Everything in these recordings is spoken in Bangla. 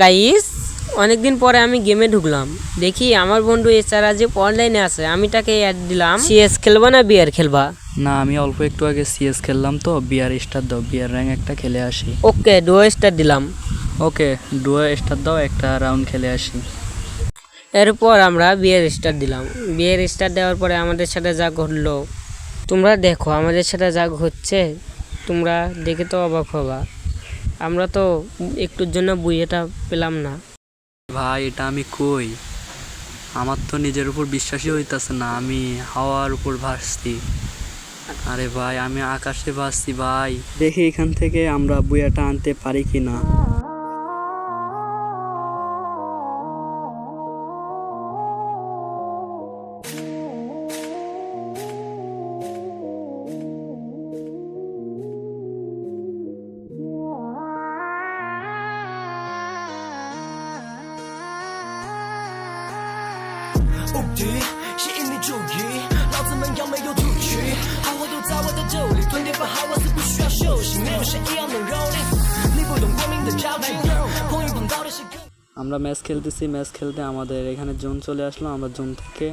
গাইস অনেকদিন পরে আমি গেমে ঢুকলাম। দেখি আমার বন্ধু এছাড়া যে অনলাইনে আছে আমি তাকে অ্যাড দিলাম। সিএস খেলবা না বিয়ার খেলবা? না আমি অল্প একটু আগে সিএস খেললাম তো বিয়ার স্টার দাও বিয়ার র্যাঙ্ক একটা খেলে আসি। ওকে ডুয়ো স্টার দিলাম। ওকে ডুয়ো স্টার দাও একটা রাউন্ড খেলে আসি। এরপর আমরা বিয়ের স্টার দিলাম। বিয়ের স্টার দেওয়ার পরে আমাদের সাথে যা ঘটলো তোমরা দেখো আমাদের সাথে যা ঘটছে তোমরা দেখে তো অবাক হবা। আমরা তো একটুর জন্য বুয়েটা পেলাম না। ভাই এটা আমি কই? আমার তো নিজের উপর বিশ্বাসই হইতাছে না আমি হাওয়ার উপর ভাসছি। আরে ভাই আমি আকাশে ভাসছি ভাই। দেখি এখান থেকে আমরা বুয়াটা আনতে পারি কি না 无敌，吸引你注意，老子们要没有土区，好货都在我的兜里，吞点不好我是不需要休息，没有谁一样能蹂躏，你不懂光明的交集，碰一碰到的是更。 আমরা ম্যাচ খেলতেছি ম্যাচ খেলতে আমাদের এখানে জোন চলে আসলো আমরা জোন থেকে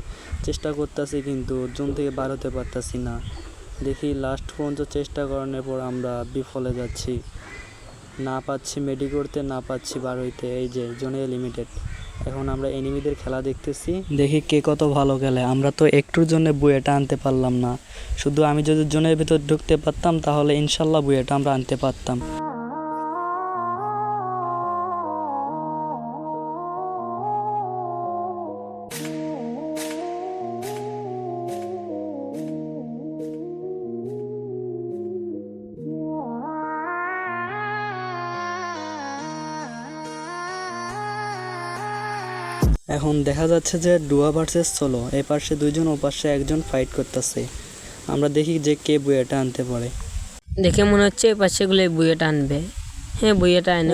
চেষ্টা করতেছি কিন্তু জোন থেকে বার হতে পারতাছি না দেখি লাস্ট পর্যন্ত চেষ্টা করানোর পর আমরা বিফলে যাচ্ছি না পাচ্ছি মেডি করতে না পাচ্ছি বার হইতে এই যে জোনে লিমিটেড এখন আমরা এনিমিদের খেলা দেখতেছি। দেখি কে কত ভালো খেলে। আমরা তো একটুর জন্য বুয়েটা আনতে পারলাম না। শুধু আমি যদি জোনের ভিতর ঢুকতে পারতাম, তাহলে ইনশাল্লাহ বুয়েটা আমরা আনতে পারতাম। এখন দেখা যাচ্ছে যে ডুয়া ভার্সেস সোলো এ পাশে দুইজন ও পাশে একজন ফাইট করতেছে। আমরা দেখি যে কে বুয়েটা আনতে পারে। দেখে মনে হচ্ছে এ পাশেগুলো বুয়েটা আনবে। হ্যাঁ বুয়েটা এনে